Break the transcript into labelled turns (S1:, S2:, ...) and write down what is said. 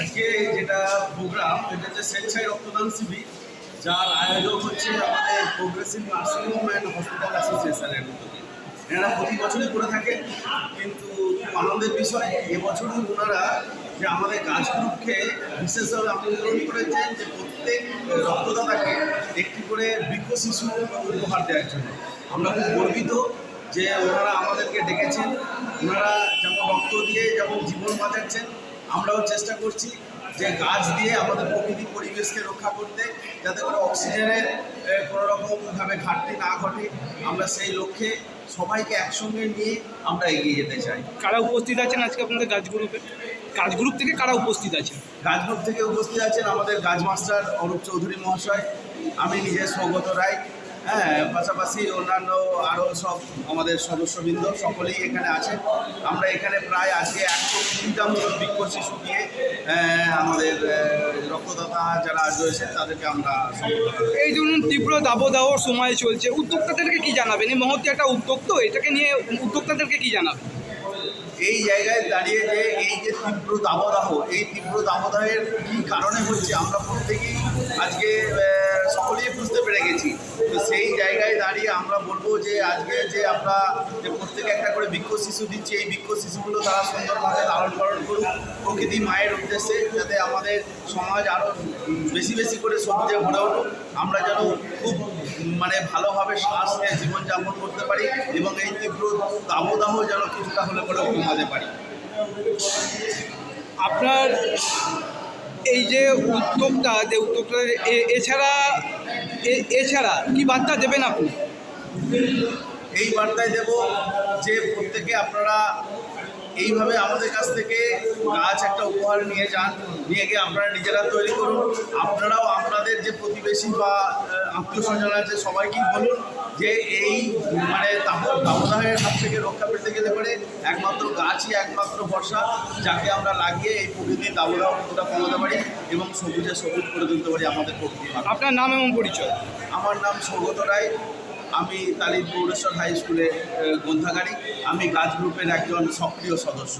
S1: আজকে যেটা প্রোগ্রাম এটা হচ্ছে স্বেচ্ছায় রক্তদান শিবির, যার আয়োজক হচ্ছে আমাদের progressive nursing home and hospital অ্যাসোসিয়েশনের উদ্যোগে এনারা প্রতি বছরই করে থাকে, কিন্তু আনন্দের বিষয় এবছরও ওনারা যে আমাদের কাজ গ্রুপকে বিশেষভাবে আমন্ত্রণ করেছেন যে প্রত্যেক রক্তদাতাকে একটি করে বৃক্ষ শিশু উপহার দেওয়ার জন্য। আমরা খুব গর্বিত যে ওনারা আমাদেরকে ডেকেছেন। ওনারা যেমন রক্ত দিয়ে যেমন জীবন বাঁচাচ্ছেন আমরাও চেষ্টা করছি যে গাছ দিয়ে আমাদের প্রকৃতি পরিবেশকে রক্ষা করতে যাতে করে অক্সিজেনের এ, কোনো রকমভাবে ঘাটতি না ঘটে। আমরা সেই লক্ষ্যে সবাইকে একসঙ্গে নিয়ে আমরা এগিয়ে যেতে চাই।
S2: কারা উপস্থিত আছেন আজকে আপনাদের গাছ গ্রুপে? কাজ গ্রুপ থেকে কারা উপস্থিত আছেন?
S1: গাছ গ্রুপ থেকে উপস্থিত আছেন আমাদের গাছ মাস্টার অরূপ চৌধুরী মহাশয় আমি নিজে সৌগত রায়। হ্যাঁ পাশাপাশি অন্যান্য আরও সব আমাদের সদস্যবৃন্দ সকলেই এখানে আছে। আমরা এখানে প্রায় আজকে একশো কুড়িটা মতো বৃক্ষ শিশু দিয়ে আমাদের রক্তদাতা যারা রয়েছেন তাদেরকে আমরা
S2: এই ধরুন তীব্র দাবদাহ সময় চলছে উদ্যোক্তাদেরকে কি জানাবেন? এই মহত্ব একটা উদ্যোগ তো এটাকে নিয়ে উদ্যোক্তাদেরকে কি জানাবেন?
S1: এই জায়গায় দাঁড়িয়ে যে এই যে তীব্র দাবদাহ এই তীব্র দাবদাহের কী কারণে হচ্ছে? আমরা প্রত্যেকেই আজকে গেছি। তো সেই জায়গায় দাঁড়িয়ে আমরা বলব যে, আজকে যে আমরা যে প্রত্যেকে একটা করে বৃক্ষ শিশু দিচ্ছি, এই বৃক্ষ শিশুগুলো তারা সুন্দরভাবে লালন পালন করুক। প্রকৃতি মায়ের উদ্দেশ্যে যাতে আমাদের সমাজ আরও বেশি বেশি করে সবুজে ভরে উঠুক। আমরা যেন খুব মানে ভালোভাবে শ্বাস নিয়ে জীবনযাপন করতে পারি এবং এই তীব্র দাবদাহ যেন কিছুটা হলে করে কমাতে পারি।
S2: আপনার এই যে উদ্যোগটা যে উদ্যোগটা এছাড়া এছাড়া কি বার্তা দেবেন আপনি?
S1: এই বার্তায় দেব যে প্রত্যেকে আপনারা এইভাবে আমাদের কাছ থেকে গাছ একটা উপহার নিয়ে যান নিয়ে গিয়ে আপনারা নিজেরা তৈরি করুন। আপনারাও আপনাদের যে প্রতিবেশী বা আত্মীয় স্বজন আছে সবাইকেই বলুন যে এই মানে দাবদাহের হাত থেকে রক্ষা পেতে গেলে পরে একমাত্র গাছই একমাত্র ভরসা যাকে আমরা লাগিয়ে এই প্রকৃতির দাবদাহ কিছুটা কমাতে পারি এবং সবুজে সবুজ করে তুলতে পারি আমাদের প্রকৃতি
S2: আপনার নাম এবং পরিচয়?
S1: আমার নাম সৌগত রায়। আমি তালিম পৌরেশ্বর হাই স্কুলের গ্রন্থাগারী আমি গাছ গ্রুপের একজন সক্রিয় সদস্য।